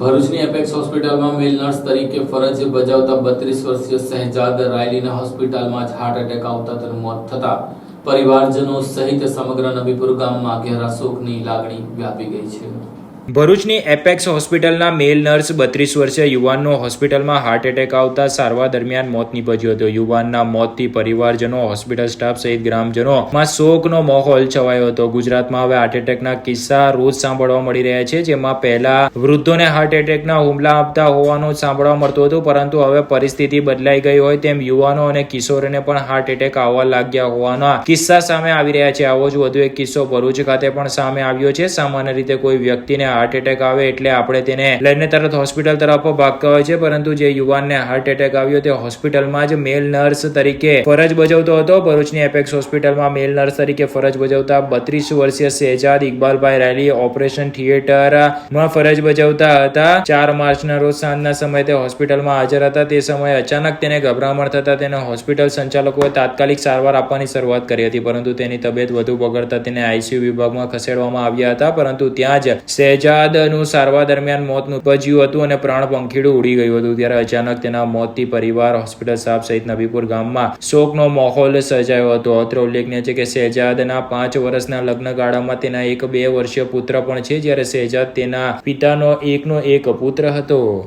ભરૂચની એપેક્સ હોસ્પિટલમાં મેલ નર્સ તરીકે ફરજ બજાવતા બત્રીસ વર્ષીય શહેજાદ રાયલીના હોસ્પિટલમાં જ હાર્ટ એટેક આવતા તેનું મોત થતા પરિવારજનો સહિત સમગ્ર નબીપુર ગામમાં ઘેરા શોકની લાગણી વ્યાપી ગઈ છે. ભરૂચની એપેક્સ હોસ્પિટલના મેલ નર્સ બત્રીસ વર્ષીય યુવાનનો હોસ્પિટલમાં હાર્ટ એટેક આવતા સારવાર દરમિયાન મોત નીપજ્યું હતું. યુવાનના મોતથી પરિવારજનો, હોસ્પિટલ સ્ટાફ સહિત ગ્રામજનોમાં શોકનો માહોલ છવાયો હતો. ગુજરાતમાં હવે હાર્ટ એટેકના કિસ્સા રોજ સાંભળવા મળી રહ્યા છે, જેમાં પહેલા વૃદ્ધોને હાર્ટ એટેકના હુમલા આપતા હોવાનું સાંભળવા મળતું હતું, પરંતુ હવે પરિસ્થિતિ બદલાઈ ગઈ હોય તેમ યુવાનો અને કિશોરોને પણ હાર્ટ એટેક આવવા લાગ્યા હોવાના કિસ્સા સામે આવી રહ્યા છે. આવો જ વધુ એક કિસ્સો ભરૂચ ખાતે પણ સામે આવ્યો છે. સામાન્ય રીતે કોઈ વ્યક્તિને હાર્ટ એટેક આવે એટલે આપણે તેને લઈને તરત હોસ્પિટલ તરફ ભાગતા હોય છે. પરંતુ જે યુવાનને હાર્ટ એટેક આવ્યો તે હોસ્પિટલમાં જ મેલ નર્સ તરીકે ફરજ બજાવતો હતો. ભરૂચની એપેક્સ હોસ્પિટલમાં મેલ નર્સ તરીકે ફરજ બજાવતા બત્રીસ વર્ષીય શહેજાદ ઇકબાલભાઈ રેલી ઓપરેશન થિયેટરમાં ફરજ બજાવતા હતા. ચાર માર્ચના રોજ સાંજના સમયે તે હોસ્પિટલમાં હાજર હતા. તે સમયે અચાનક તેને ગભરામણ થતા તેને હોસ્પિટલ સંચાલકોએ તાત્કાલિક સારવાર આપવાની શરૂઆત કરી હતી. પરંતુ તેની તબિયત વધુ બગડતા તેને આઈસીયુ વિભાગમાં ખસેડવામાં આવ્યા હતા. પરંતુ ત્યાં જ શહેજાદનું સારવાર દરમિયાન મોત નિપજ્યું હતું અને પ્રાણ પંખીડું ઉડી ગયું હતું. ત્યારે અચાનક તેના મોતથી પરિવાર, હોસ્પિટલ સાફ સહિત નબીપુર ગામમાં શોકનો માહોલ સર્જાયો હતો. અત્રે ઉલ્લેખનીય છે કે શહેજાદના પાંચ વર્ષના લગ્નગાળામાં તેના એક બે વર્ષીય પુત્ર પણ છે, જ્યારે શહેજાદ તેના પિતાનો એકનો એક પુત્ર હતો.